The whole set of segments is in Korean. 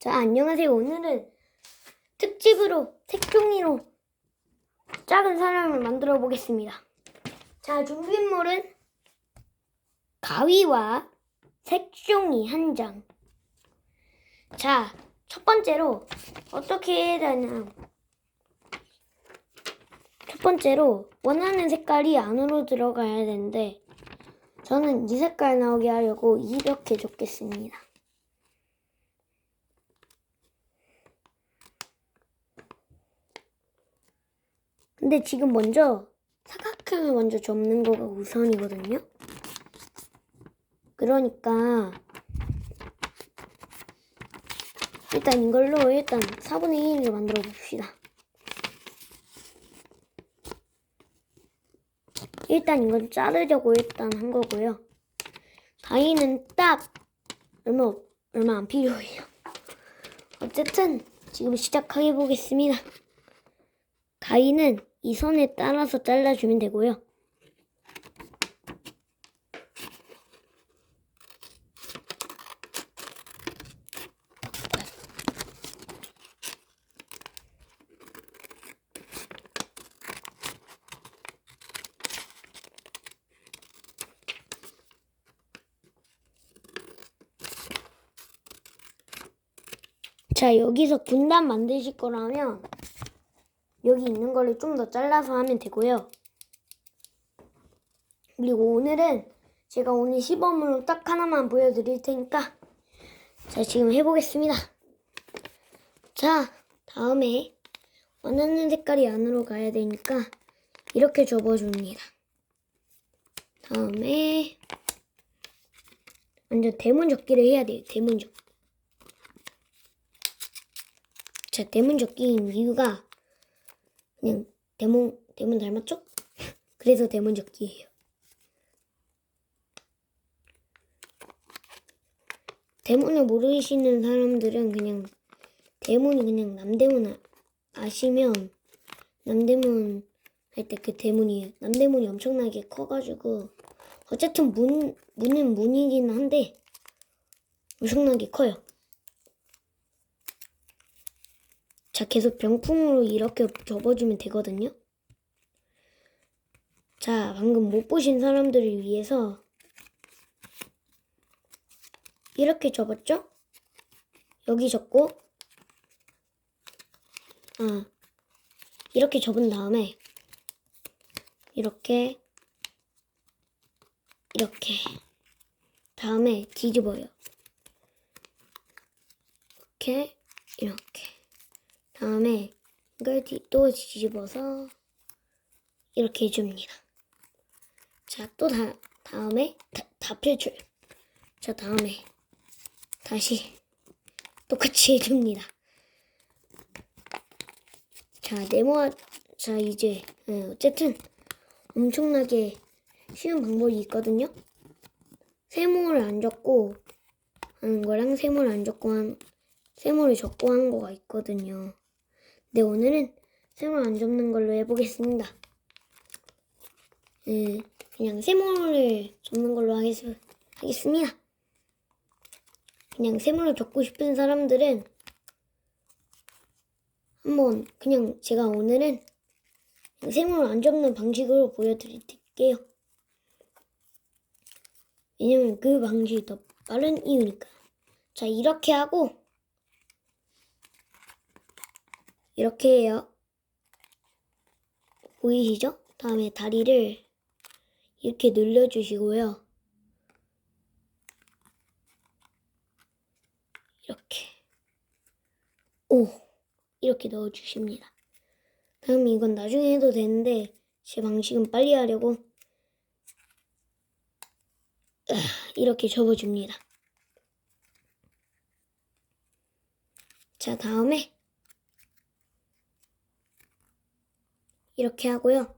자, 안녕하세요. 오늘은 특집으로 색종이로 작은 사람을 만들어 보겠습니다. 자, 준비물은 가위와 색종이 한 장. 자, 첫 번째로 어떻게 해야 되냐. 첫 번째로 원하는 색깔이 안으로 들어가야 되는데 저는 이 색깔 나오게 하려고 이렇게 줬겠습니다. 근데 지금 먼저 사각형을 먼저 접는 거가 우선이거든요. 그러니까 일단 이걸로 일단 4분의 1을 만들어 봅시다. 일단 이건 자르려고 일단 한 거고요. 가위는 딱 얼마 얼마 안 필요해요. 어쨌든 지금 시작해 보겠습니다. 가위는 이 선에 따라서 잘라주면 되고요. 자, 여기서 군단 만드실 거라면 여기 있는 거를 좀 더 잘라서 하면 되고요. 그리고 오늘은 제가 오늘 시범으로 딱 하나만 보여드릴 테니까 자, 지금 해보겠습니다. 자, 다음에 원하는 색깔이 안으로 가야 되니까 이렇게 접어줍니다. 다음에 먼저 대문 접기를 해야 돼요. 대문 접기. 자, 대문 접기인 이유가 그냥 대문 대문 닮았죠? 그래서 대문 접기예요. 대문을 모르시는 사람들은 그냥 대문이 그냥 남대문 아- 아시면 남대문 할 때 그 대문이에요. 남대문이 엄청나게 커가지고 어쨌든 문 문은 문이긴 한데 엄청나게 커요. 자, 계속 병풍으로 이렇게 접어주면 되거든요. 자, 방금 못 보신 사람들을 위해서 이렇게 접었죠? 여기 접고, 아, 이렇게 접은 다음에, 이렇게, 이렇게, 다음에 뒤집어요. 이렇게, 이렇게. 다음에 이걸 뒤- 또 뒤집어서 이렇게 해줍니다. 자, 또 다, 다음에 다, 다 펼쳐요. 자, 다음에 다시 똑같이 해줍니다. 자, 네모아, 자, 이제, 예, 어쨌든 엄청나게 쉬운 방법이 있거든요. 세모를 안 접고 하는 거랑 세모를 안 접고 한, 세모를 접고 한 거가 있거든요. 네, 오늘은 세모를 안 접는 걸로 해보겠습니다. 네, 그냥 세모를 접는 걸로 하겠, 하겠습니다. 그냥 세모를 접고 싶은 사람들은 한번 그냥 제가 오늘은 세모를 안 접는 방식으로 보여드릴게요. 왜냐면 그 방식이 더 빠른 이유니까. 자, 이렇게 하고 이렇게 해요. 보이시죠? 다음에 다리를 이렇게 늘려주시고요. 이렇게. 오! 이렇게 넣어주십니다. 다음에 이건 나중에 해도 되는데, 제 방식은 빨리 하려고, 아, 이렇게 접어줍니다. 자, 다음에, 이렇게 하고요.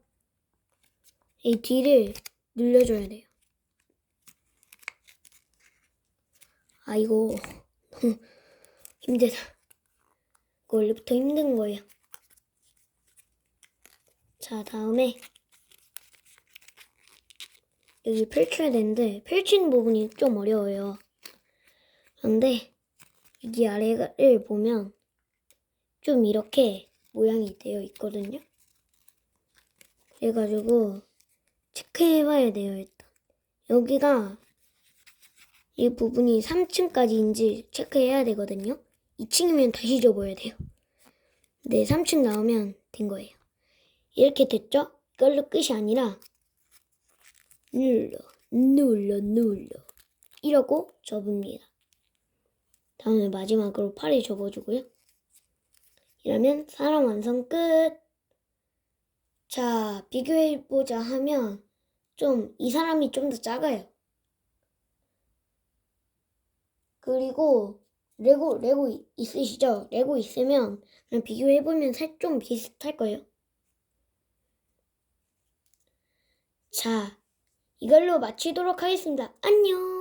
이 뒤를 늘려줘야 돼요. 아, 이거 힘들다. 이거 원래부터 힘든 거예요. 자, 다음에 여기 펼쳐야 되는데 펼치는 부분이 좀 어려워요. 그런데 여기 아래를 보면 좀 이렇게 모양이 되어 있거든요. 그래가지고 체크해봐야 돼요 일단. 여기가 이 부분이 3층까지인지 체크해야 되거든요. 2층이면 다시 접어야 돼요. 네, 3층 나오면 된 거예요. 이렇게 됐죠? 이걸로 끝이 아니라 눌러, 눌러, 눌러 이러고 접습니다. 다음에 마지막으로 팔을 접어주고요. 이러면 사람 완성 끝! 자, 비교해보자 하면 좀 이 사람이 좀 더 작아요. 그리고 레고 레고 이- 있으시죠? 레고 있으면 그냥 비교해보면 살 좀 비슷할 거예요. 자, 이걸로 마치도록 하겠습니다. 안녕!